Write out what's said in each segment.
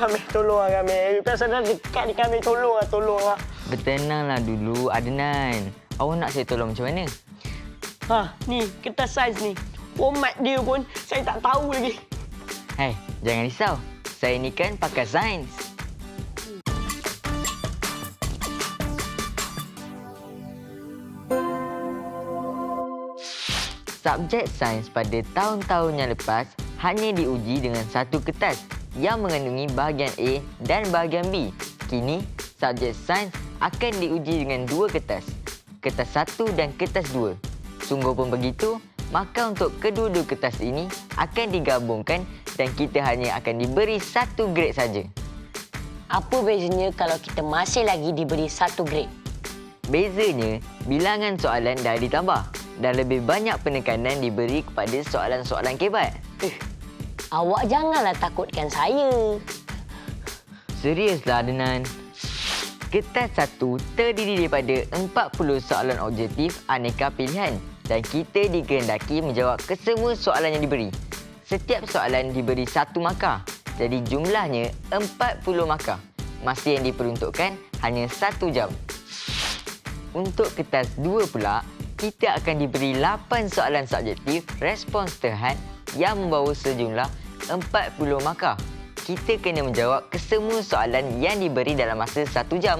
Lah kami, tolong lah kami. Pasal dah dekat ni kami, tolong lah, tolong lah. Bertenanglah dulu, Adnan. Awak nak saya tolong macam mana? Ha, ni, kertas saiz ni. Format dia pun saya tak tahu lagi. Hai, jangan risau. Saya ni kan pakar sains. Subjek sains pada tahun-tahun yang lepas hanya diuji dengan satu kertas yang mengandungi bahagian A dan bahagian B. Kini, subjek sains akan diuji dengan dua kertas. Kertas satu dan kertas dua. Sungguh pun begitu, maka untuk kedua-dua kertas ini akan digabungkan dan kita hanya akan diberi satu grade saja. Apa bezanya kalau kita masih lagi diberi satu grade? Bezanya, bilangan soalan dah ditambah dan lebih banyak penekanan diberi kepada soalan-soalan kebat. Eh, awak janganlah takutkan saya. Seriuslah Adnan. Kertas satu terdiri daripada 40 soalan objektif aneka pilihan dan kita dikehendaki menjawab kesemua soalan yang diberi. Setiap soalan diberi satu markah. Jadi jumlahnya 40 markah. Masa yang diperuntukkan hanya satu jam. Untuk kertas dua pula, kita akan diberi 8 soalan subjektif respons terhad yang membawa sejumlah 40 markah. Kita kena menjawab kesemua soalan yang diberi dalam masa satu jam.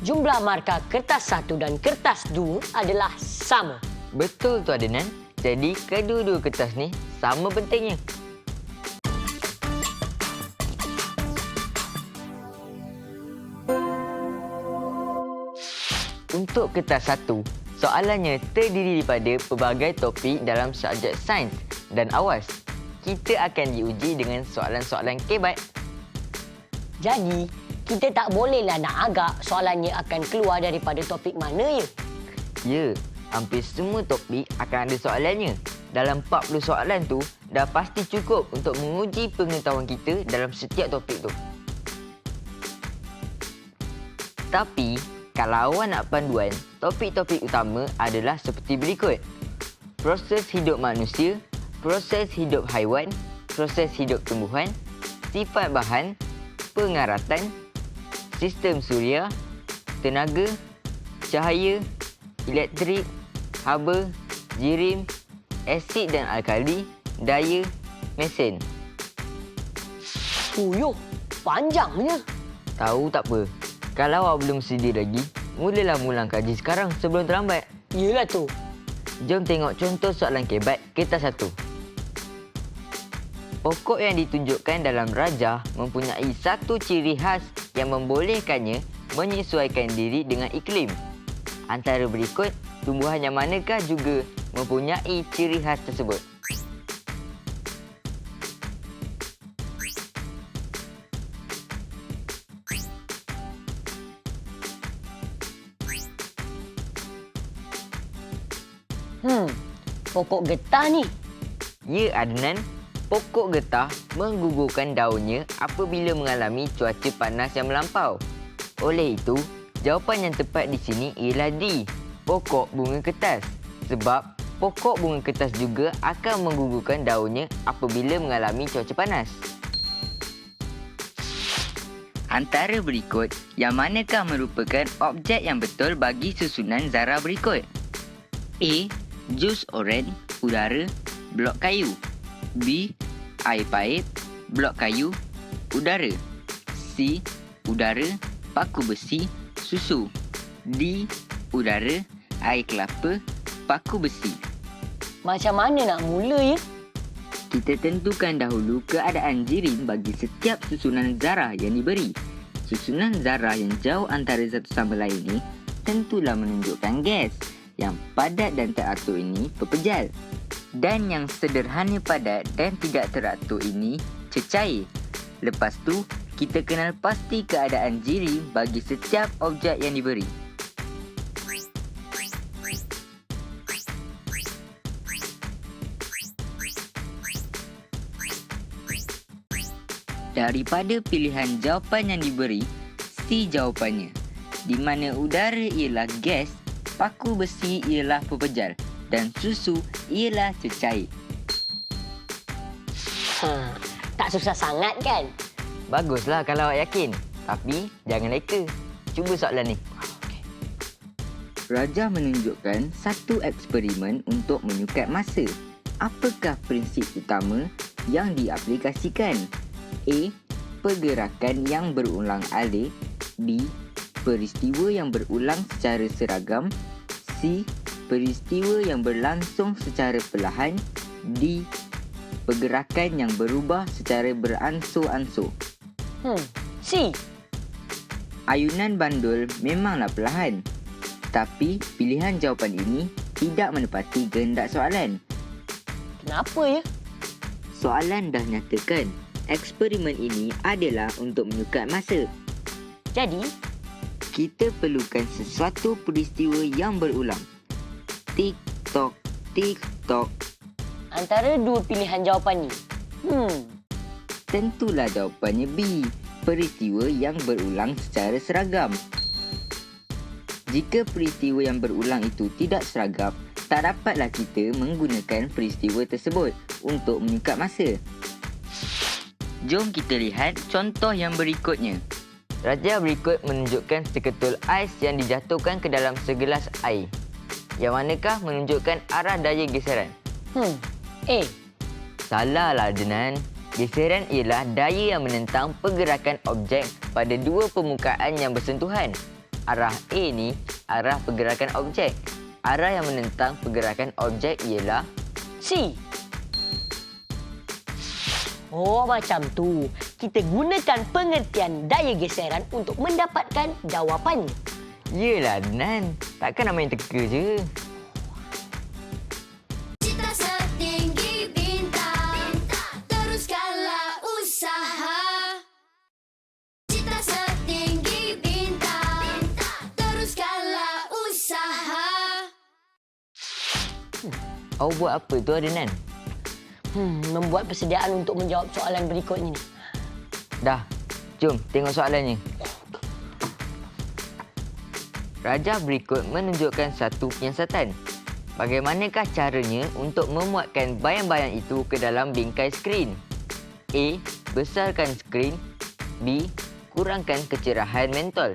Jumlah markah kertas satu dan kertas dua adalah sama. Betul tu Adnan. Jadi kedua-dua kertas ni sama pentingnya. Untuk kertas satu, soalannya terdiri daripada pelbagai topik dalam subjek sains dan awas. Kita akan diuji dengan soalan-soalan kebat. Jadi, kita tak bolehlah nak agak soalannya akan keluar daripada topik mana ya. Ya, hampir semua topik akan ada soalannya. Dalam 40 soalan tu, dah pasti cukup untuk menguji pengetahuan kita dalam setiap topik tu. Tapi, kalau awak nak panduan, topik-topik utama adalah seperti berikut. Proses hidup manusia, proses hidup haiwan, proses hidup tumbuhan, sifat bahan, pengaratan, sistem suria, tenaga, cahaya, elektrik, haba, jirim, asid dan alkali, daya, mesin. Uyuh, panjangnya. Tahu tak apa? Kalau awak belum sedia lagi, mulalah mulang kaji sekarang sebelum terlambat. Yelah tu. Jom tengok contoh soalan kebat kertas satu. Pokok yang ditunjukkan dalam rajah mempunyai satu ciri khas yang membolehkannya menyesuaikan diri dengan iklim. Antara berikut, tumbuhan yang manakah juga mempunyai ciri khas tersebut? Hmm, pokok getah ni. Ya Adnan, pokok getah menggugurkan daunnya apabila mengalami cuaca panas yang melampau. Oleh itu, jawapan yang tepat di sini ialah D, pokok bunga kertas. Sebab pokok bunga kertas juga akan menggugurkan daunnya apabila mengalami cuaca panas. Antara berikut, yang manakah merupakan objek yang betul bagi susunan zarah berikut? A. Jus oren, udara, blok kayu. B. Air paip, blok kayu, udara. C. Udara, paku besi, susu. D. Udara, air kelapa, paku besi. Macam mana nak mula ya? Kita tentukan dahulu keadaan jirim bagi setiap susunan zarah yang diberi. Susunan zarah yang jauh antara satu sama lain ini tentulah menunjukkan gas. Yang padat dan teratur ini pepejal. Dan yang sederhana padat dan tidak teratur ini cecair. Lepas tu, kita kenal pasti keadaan jirim bagi setiap objek yang diberi. Daripada pilihan jawapan yang diberi, C jawapannya. Di mana udara ialah gas, paku besi ialah pepejal dan susu ialah cecair. Ha, tak susah sangat kan? Baguslah kalau awak yakin. Tapi jangan leka. Cuba soalan ni. Raja menunjukkan satu eksperimen untuk menyukat masa. Apakah prinsip utama yang diaplikasikan? A. Pergerakan yang berulang alik. B. Peristiwa yang berulang secara seragam. C. Peristiwa yang berlangsung secara perlahan. D. Pergerakan yang berubah secara beransur-ansur. Hmm. C. Ayunan bandul memanglah perlahan. Tapi pilihan jawapan ini tidak menepati kehendak soalan. Kenapa ya? Soalan dah nyatakan, eksperimen ini adalah untuk menyukat masa. Jadi, Kita perlukan sesuatu peristiwa yang berulang. Tik tok, tik tok. antara dua pilihan jawapan ni. Hmm. Tentulah jawapannya B. Peristiwa yang berulang secara seragam. Jika peristiwa yang berulang itu tidak seragam, tak dapatlah kita menggunakan peristiwa tersebut untuk menyukat masa. Jom kita lihat contoh yang berikutnya. Raja berikut menunjukkan seketul ais yang dijatuhkan ke dalam segelas air. Yang manakah menunjukkan arah daya geseran? Hmm. A. Salahlah Adnan. Geseran ialah daya yang menentang pergerakan objek pada dua permukaan yang bersentuhan. Arah A ni arah pergerakan objek. Arah yang menentang pergerakan objek ialah C. Oh, macam tu. Kita gunakan pengertian daya geseran untuk mendapatkan jawapan. Yelah Adnan. Takkan nak main teka je. Cita setinggi bintang Teruskanlah usaha Cita setinggi bintang Teruskanlah usaha Awak buat apa tu Adnan? Hmm, membuat persediaan untuk menjawab soalan berikutnya ni. Dah. Jom tengok soalannya. Raja berikut menunjukkan satu penyiasatan. Bagaimanakah caranya untuk memuatkan bayang-bayang itu ke dalam bingkai skrin? A. Besarkan skrin. B. Kurangkan kecerahan mentol.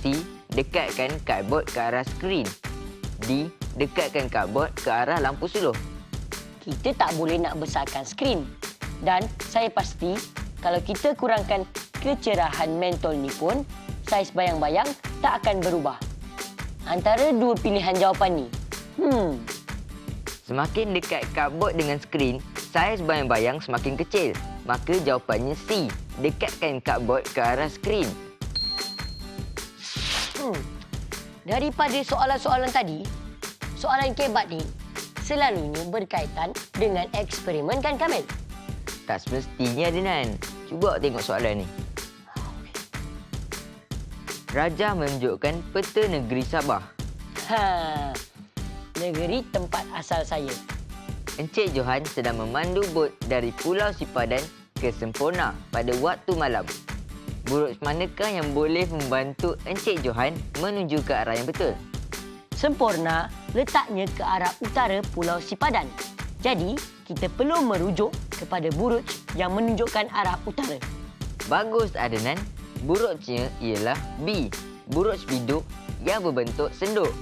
C. Dekatkan kadbord ke arah skrin. D. Dekatkan kadbord ke arah lampu suluh. Kita tak boleh nak besarkan skrin. Dan saya pasti kalau kita kurangkan kecerahan mentol ni pun, saiz bayang-bayang tak akan berubah. Antara dua pilihan jawapan ni. Hmm, Semakin dekat kadbord dengan skrin, saiz bayang-bayang semakin kecil. Maka jawapannya C. Dekatkan kadbord ke arah skrin. hmm. Daripada soalan-soalan tadi, soalan kebat ni selalunya berkaitan dengan eksperimen kan Kamil? Tak semestinya Adnan. Cuba tengok soalan ni. Raja menunjukkan peta negeri Sabah. Ha, negeri tempat asal saya. Encik Johan sedang memandu bot dari Pulau Sipadan ke Sempurna pada waktu malam. Buruk manakah yang boleh membantu Encik Johan menuju ke arah yang betul? Sempurna letaknya ke arah utara Pulau Sipadan. Jadi, kita perlu merujuk kepada buruj yang menunjukkan arah utara. Bagus Adnan. Burujnya ialah B. Buruj biduk yang berbentuk senduk.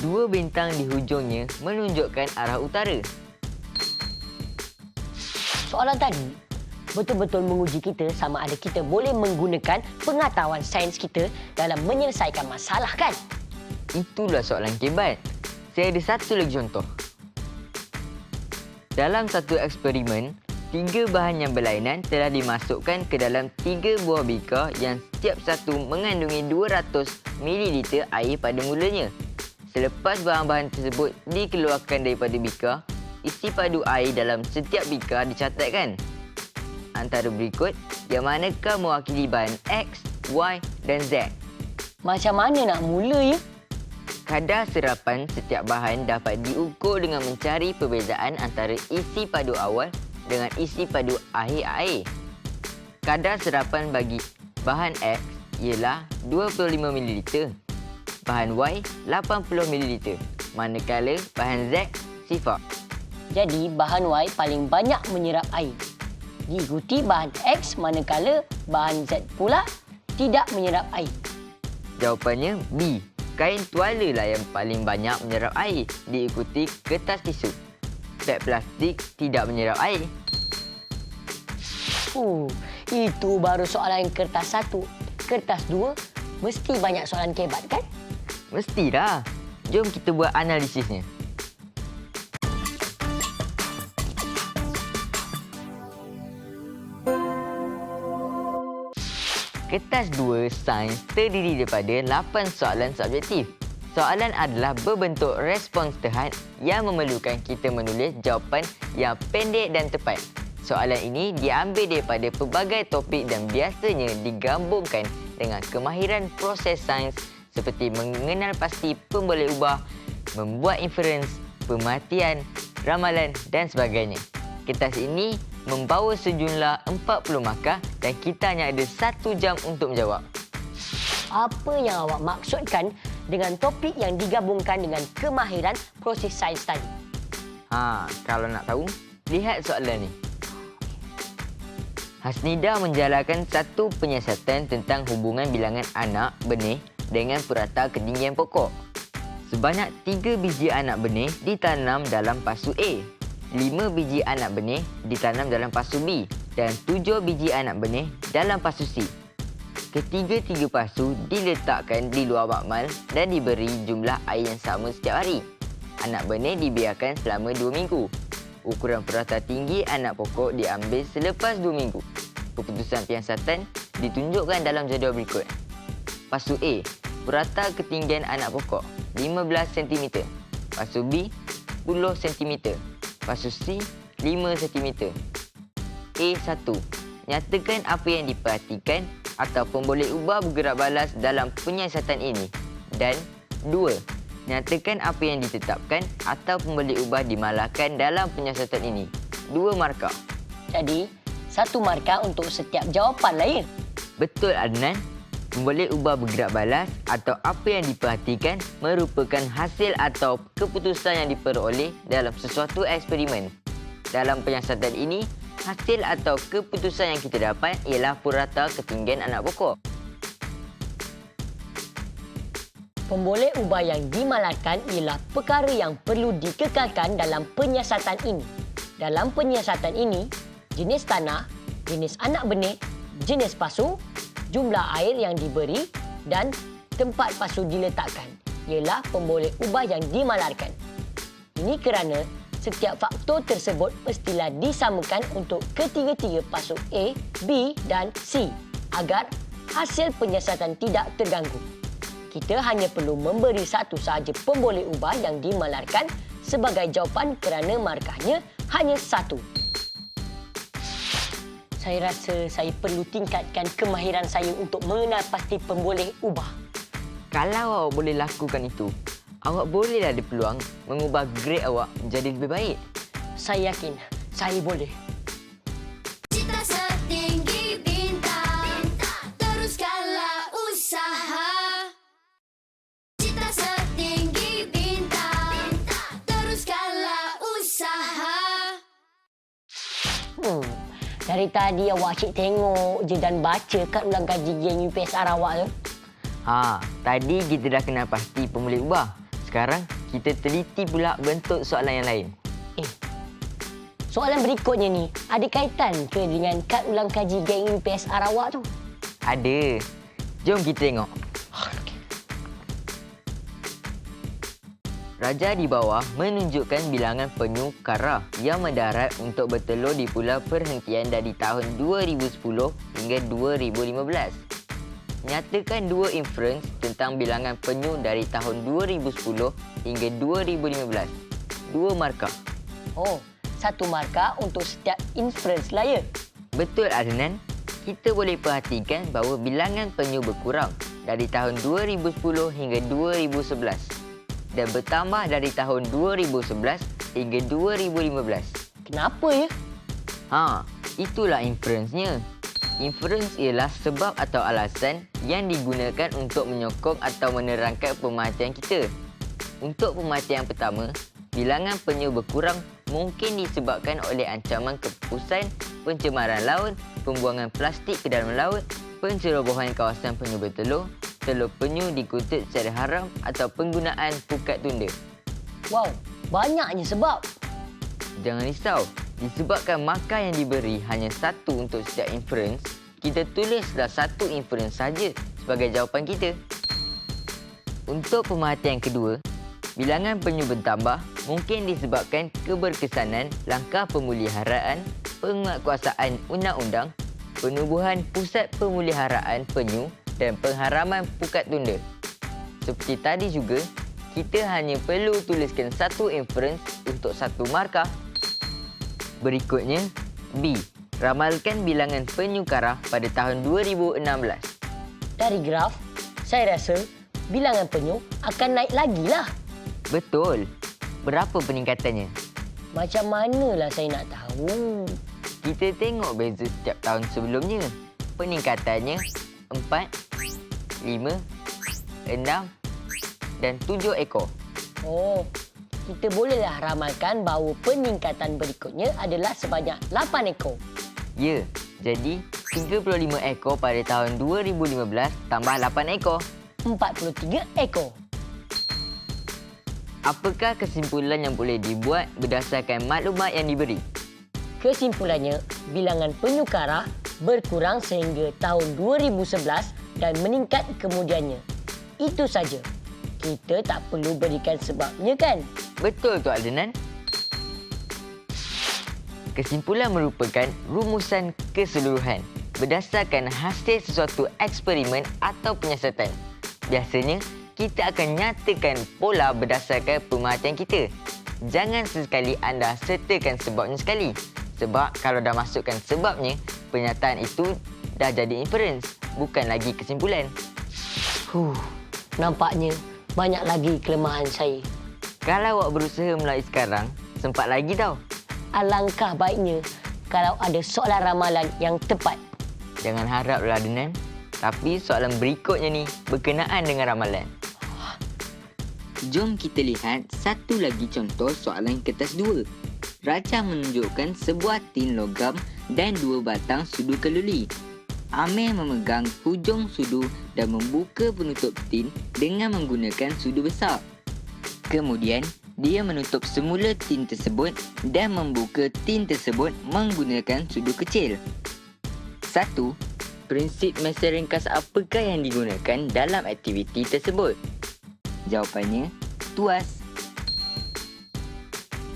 Dua bintang di hujungnya menunjukkan arah utara. Soalan tadi betul-betul menguji kita sama ada kita boleh menggunakan pengetahuan sains kita dalam menyelesaikan masalah kan? Itulah soalan kebat. Saya ada satu lagi contoh. Dalam satu eksperimen, tiga bahan yang berlainan telah dimasukkan ke dalam tiga buah bika yang setiap satu mengandungi 200 ml air pada mulanya. Selepas bahan-bahan tersebut dikeluarkan daripada bika, isi padu air dalam setiap bika dicatatkan. Antara berikut, yang manakah mewakili bahan X, Y dan Z? Macam mana nak mula ya? Kadar serapan setiap bahan dapat diukur dengan mencari perbezaan antara isi padu awal dengan isi padu akhir air. Kadar serapan bagi bahan X ialah 25 ml, bahan Y 80 ml, manakala bahan Z sifar. Jadi bahan Y paling banyak menyerap air. diikuti bahan X manakala bahan Z pula tidak menyerap air. Jawapannya B. Kain tuala lah yang paling banyak menyerap air diikuti kertas tisu. Beg plastik tidak menyerap air. Uh, itu baru soalan kertas satu. Kertas dua mesti banyak soalan kebat kan? Mestilah. Jom kita buat analisisnya. Kertas 2 sains terdiri daripada 8 soalan subjektif. Soalan adalah berbentuk respons terhad yang memerlukan kita menulis jawapan yang pendek dan tepat. Soalan ini diambil daripada pelbagai topik dan biasanya digabungkan dengan kemahiran proses sains seperti mengenal pasti pemboleh ubah, membuat inference, pemerhatian, ramalan dan sebagainya. Kertas ini membawa sejumlah 40 markah dan kita hanya ada satu jam untuk menjawab. Apa yang awak maksudkan dengan topik yang digabungkan dengan kemahiran proses sains tadi? Ha, kalau nak tahu, lihat soalan ni. Hasnida menjalankan satu penyiasatan tentang hubungan bilangan anak benih dengan purata ketinggian pokok. Sebanyak tiga biji anak benih ditanam dalam pasu A, lima biji anak benih ditanam dalam pasu B dan tujuh biji anak benih dalam pasu C. Ketiga-tiga pasu diletakkan di luar makmal dan diberi jumlah air yang sama setiap hari. Anak benih dibiarkan selama dua minggu. Ukuran purata tinggi anak pokok diambil selepas dua minggu. Keputusan penyiasatan ditunjukkan dalam jadual berikut. Pasu A, purata ketinggian anak pokok 15 cm. Pasu B, 10 cm. Pasu C, 5 cm. A1. Nyatakan apa yang diperhatikan ataupun boleh ubah bergerak balas dalam penyiasatan ini. Dan 2. Nyatakan apa yang ditetapkan ataupun boleh ubah dimalahkan dalam penyiasatan ini. Dua markah. Jadi, satu markah untuk setiap jawapan lain. Betul Adnan. Boleh ubah bergerak balas atau apa yang diperhatikan merupakan hasil atau keputusan yang diperoleh dalam sesuatu eksperimen. Dalam penyiasatan ini, hasil atau keputusan yang kita dapat ialah purata ketinggian anak pokok. Pemboleh ubah yang dimalarkan ialah perkara yang perlu dikekalkan dalam penyiasatan ini. Dalam penyiasatan ini, jenis tanah, jenis anak benih, jenis pasu, jumlah air yang diberi dan tempat pasu diletakkan ialah pemboleh ubah yang dimalarkan. Ini kerana setiap faktor tersebut mestilah disamakan untuk ketiga-tiga pasu A, B dan C agar hasil penyiasatan tidak terganggu. Kita hanya perlu memberi satu sahaja pemboleh ubah yang dimalarkan sebagai jawapan kerana markahnya hanya satu. Saya rasa saya perlu tingkatkan kemahiran saya untuk mengenal pasti pemboleh ubah. Kalau awak boleh lakukan itu, awak bolehlah ada peluang mengubah grade awak menjadi lebih baik. Saya yakin saya boleh. Tadi awak asyik tengok je dan baca kat ulang kaji geng UPS Sarawak tu. Ha, tadi kita dah kenal pasti pemboleh ubah. Sekarang kita teliti pula bentuk soalan yang lain. Eh, soalan berikutnya ni ada kaitan ke dengan kad ulang kaji geng UPS Sarawak tu? Ada. Jom kita tengok. Raja di bawah menunjukkan bilangan penyu kara yang mendarat untuk bertelur di pulau perhentian dari tahun 2010 hingga 2015. Nyatakan dua inference tentang bilangan penyu dari tahun 2010 hingga 2015. Dua markah. Oh, satu markah untuk setiap inference lah ya. Betul Adnan, kita boleh perhatikan bahawa bilangan penyu berkurang dari tahun 2010 hingga 2011 dan bertambah dari tahun 2011 hingga 2015. Kenapa ya? Ha, itulah inference-nya. Inference ialah sebab atau alasan yang digunakan untuk menyokong atau menerangkan pemerhatian kita. Untuk pemerhatian pertama, bilangan penyu berkurang mungkin disebabkan oleh ancaman keputusan pencemaran laut, pembuangan plastik ke dalam laut, pencerobohan kawasan penyu bertelur, telur penyu dikutip secara haram atau penggunaan pukat tunda. Wow, banyaknya sebab. Jangan risau, disebabkan markah yang diberi hanya satu untuk setiap inference, kita tulislah satu inference saja sebagai jawapan kita. Untuk pemerhatian kedua, bilangan penyu bertambah mungkin disebabkan keberkesanan langkah pemuliharaan, penguatkuasaan undang-undang, penubuhan pusat pemuliharaan penyu dan pengharaman pukat tunda. Seperti tadi juga, kita hanya perlu tuliskan satu inference untuk satu markah. Berikutnya, B. Ramalkan bilangan penyu karah pada tahun 2016. Dari graf, saya rasa bilangan penyu akan naik lagi lah. Betul. Berapa peningkatannya? Macam manalah saya nak tahu. Kita tengok beza setiap tahun sebelumnya. Peningkatannya 4, 5, 6 dan 7 ekor. Oh, kita bolehlah ramalkan bahawa peningkatan berikutnya adalah sebanyak 8 ekor. Ya, jadi 35 ekor pada tahun 2015 tambah 8 ekor. 43 ekor. Apakah kesimpulan yang boleh dibuat berdasarkan maklumat yang diberi? Kesimpulannya, bilangan penyu karah berkurang sehingga tahun 2011 dan meningkat kemudiannya. Itu saja. Kita tak perlu berikan sebabnya kan? Betul tu Adnan. Kesimpulan merupakan rumusan keseluruhan berdasarkan hasil sesuatu eksperimen atau penyiasatan. Biasanya, kita akan nyatakan pola berdasarkan pemerhatian kita. Jangan sesekali anda sertakan sebabnya sekali. Sebab kalau dah masukkan sebabnya, penyataan itu dah jadi inference, bukan lagi kesimpulan. Huh, nampaknya banyak lagi kelemahan saya. Kalau awak berusaha mulai sekarang, sempat lagi tau. Alangkah baiknya kalau ada soalan ramalan yang tepat. Jangan haraplah Adnan. Tapi soalan berikutnya ni berkenaan dengan ramalan. Jom kita lihat satu lagi contoh soalan kertas dua. Raja menunjukkan sebuah tin logam dan dua batang sudu keluli. Amir memegang hujung sudu dan membuka penutup tin dengan menggunakan sudu besar. Kemudian, dia menutup semula tin tersebut dan membuka tin tersebut menggunakan sudu kecil. Satu, prinsip mesej ringkas apakah yang digunakan dalam aktiviti tersebut? Jawapannya, tuas.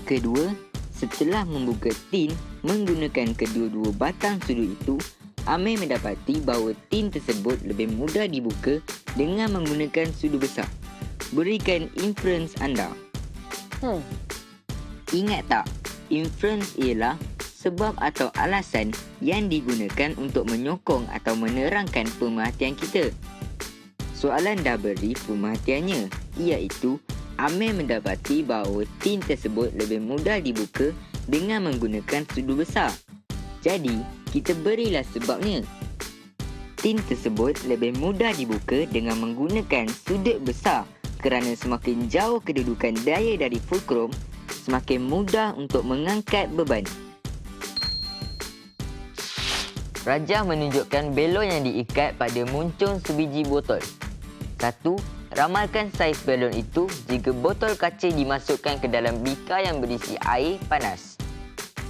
Kedua, setelah membuka tin menggunakan kedua-dua batang sudu itu, Amir mendapati bahawa tin tersebut lebih mudah dibuka dengan menggunakan sudu besar. Berikan inference anda. Hmm, Ingat tak, inference ialah sebab atau alasan yang digunakan untuk menyokong atau menerangkan pemerhatian kita. Soalan dah beri pemerhatiannya, iaitu Amir mendapati bahawa tin tersebut lebih mudah dibuka dengan menggunakan sudu besar. Jadi, kita berilah sebabnya. Tin tersebut lebih mudah dibuka dengan menggunakan sudut besar kerana semakin jauh kedudukan daya dari fulcrum, semakin mudah untuk mengangkat beban. Raja menunjukkan belon yang diikat pada muncung sebiji botol. Satu, ramalkan saiz belon itu jika botol kaca dimasukkan ke dalam bika yang berisi air panas.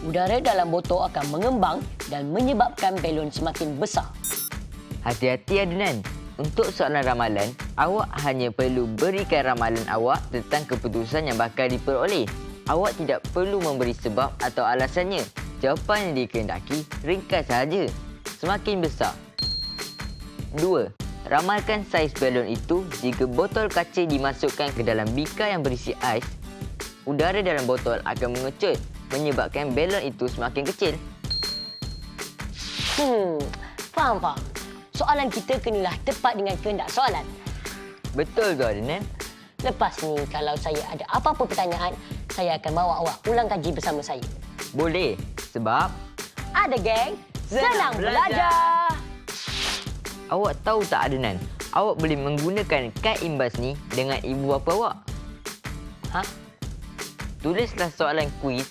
Udara dalam botol akan mengembang dan menyebabkan belon semakin besar. Hati-hati Adnan. Untuk soalan ramalan, awak hanya perlu berikan ramalan awak tentang keputusan yang bakal diperoleh. Awak tidak perlu memberi sebab atau alasannya. Jawapan yang dikehendaki ringkas sahaja. Semakin besar. 2. Ramalkan saiz belon itu jika botol kaca dimasukkan ke dalam bika yang berisi ais. Udara dalam botol akan mengecut menyebabkan belon itu semakin kecil. Hmm, faham faham. Soalan kita kenalah tepat dengan kehendak soalan. Betul tu Adnan? Lepas ni kalau saya ada apa-apa pertanyaan, saya akan bawa awak ulang kaji bersama saya. Boleh. Sebab Ada geng, senang, Senang belajar. Awak tahu tak Adnan? Awak boleh menggunakan kad imbas ni dengan ibu bapa awak. Ha? Tulislah soalan kuis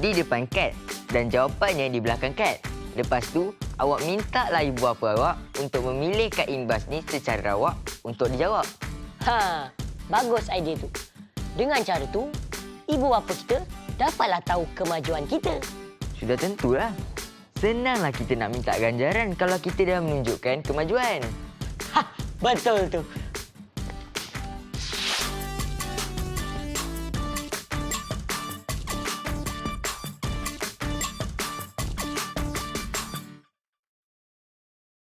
di depan kad dan jawapannya di belakang kad. Lepas tu, awak minta lah ibu bapa awak untuk memilih kain bas ni secara rawak untuk dijawab. Ha, bagus idea tu. Dengan cara tu, ibu bapa kita dapatlah tahu kemajuan kita. Sudah tentulah. Senanglah kita nak minta ganjaran kalau kita dah menunjukkan kemajuan. Ha, betul tu.